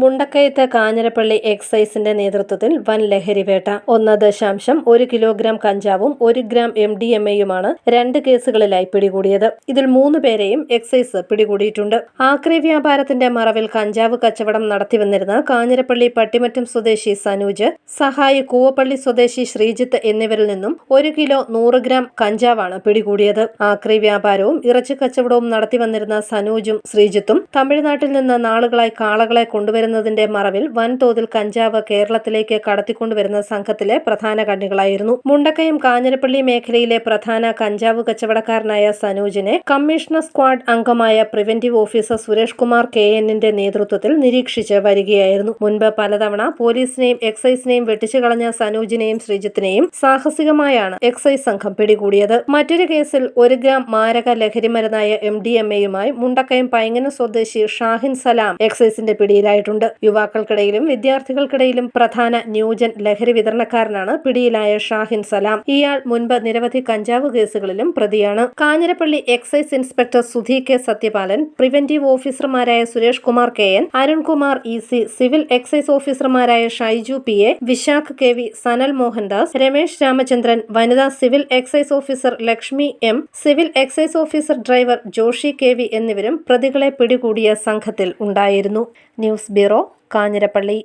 മുണ്ടക്കയത്ത് കാഞ്ഞിരപ്പള്ളി എക്സൈസിന്റെ നേതൃത്വത്തിൽ വൻ ലഹരിവേട്ട ഒന്ന് ദശാംശം ഒരു കിലോഗ്രാം കഞ്ചാവും ഒരു ഗ്രാം എം ഡി എം എയുമാണ് രണ്ട് കേസുകളിലായി പിടികൂടിയത്. ഇതിൽ മൂന്ന് പേരെയും എക്സൈസ് പിടികൂടിയിട്ടുണ്ട്. ആക്രി വ്യാപാരത്തിന്റെ മറവിൽ കഞ്ചാവ് കച്ചവടം നടത്തിവന്നിരുന്ന കാഞ്ഞിരപ്പള്ളി പട്ടിമറ്റം സ്വദേശി സനൂജ് സഹായി കൂവപ്പള്ളി സ്വദേശി ശ്രീജിത്ത് എന്നിവരിൽ നിന്നും ഒരു കിലോ നൂറ് ഗ്രാം കഞ്ചാവാണ് പിടികൂടിയത്. ആക്രി വ്യാപാരവും ഇറച്ചി കച്ചവടവും നടത്തിവന്നിരുന്ന സനൂജും ശ്രീജിത്തും തമിഴ്നാട്ടിൽ നിന്ന് നാളുകളായി കാളകളെ കൊണ്ടുവരുന്നതിന്റെ മറവിൽ വൻതോതിൽ കഞ്ചാവ് കേരളത്തിലേക്ക് കടത്തിക്കൊണ്ടുവരുന്ന സംഘത്തിലെ പ്രധാന കണ്ണികളായിരുന്നു. മുണ്ടക്കയം കാഞ്ഞിരപ്പള്ളി മേഖലയിലെ പ്രധാന കഞ്ചാവ് കച്ചവടക്കാരനായ സനൂജിനെ കമ്മീഷണർ സ്ക്വാഡ് അംഗമായ preventive officer Suresh Kumar K എന്നിന്റെ നേതൃത്വത്തിൽ നിരീക്ഷിച്ച് വരികയായിരുന്നു. മുൻപ് പലതവണ പോലീസിനെയും എക്സൈസിനെയും വെട്ടിച്ചു കളഞ്ഞ സനൂജിനെയും ശ്രീജിത്തിനെയും സാഹസികമായാണ് എക്സൈസ് സംഘം പിടികൂടിയത്. മറ്റൊരു കേസിൽ ഒരു ഗ്രാം മാരക ലഹരിമരുന്നായ എം ഡി എം എയുമായി മുണ്ടക്കയം പൈങ്ങന സ്വദേശി ഷാഹിൻ സലാം എക്സൈസിന്റെ പിടിയിലായിട്ടുണ്ട്. യുവാക്കൾക്കിടയിലും വിദ്യാർത്ഥികൾക്കിടയിലും പ്രധാന ന്യൂജൻ ലഹരി വിതരണക്കാരനാണ് പിടിയിലായ ഷാഹിൻ സലാം. ഇയാൾ മുൻപ് നിരവധി കഞ്ചാവ് കേസുകളിലും പ്രതിയാണ്. Kanjirappally excise inspector Sudhi K Sathyapalan preventive ഓഫീസർമാരായ Suresh Kumar K N Arunkumar E C civil excise ഓഫീസർമാരായ Shaiju P A Vishakh K V Sanal Mohandas Ramesh Ramachandran വനിതാ civil excise officer Lakshmi M civil excise officer driver Joshi K V എന്നിവരും പ്രതികളെ പിടികൂടിയ സംഘത്തിൽ ഉണ്ടായിരുന്നു. News bureau Kanjirappally.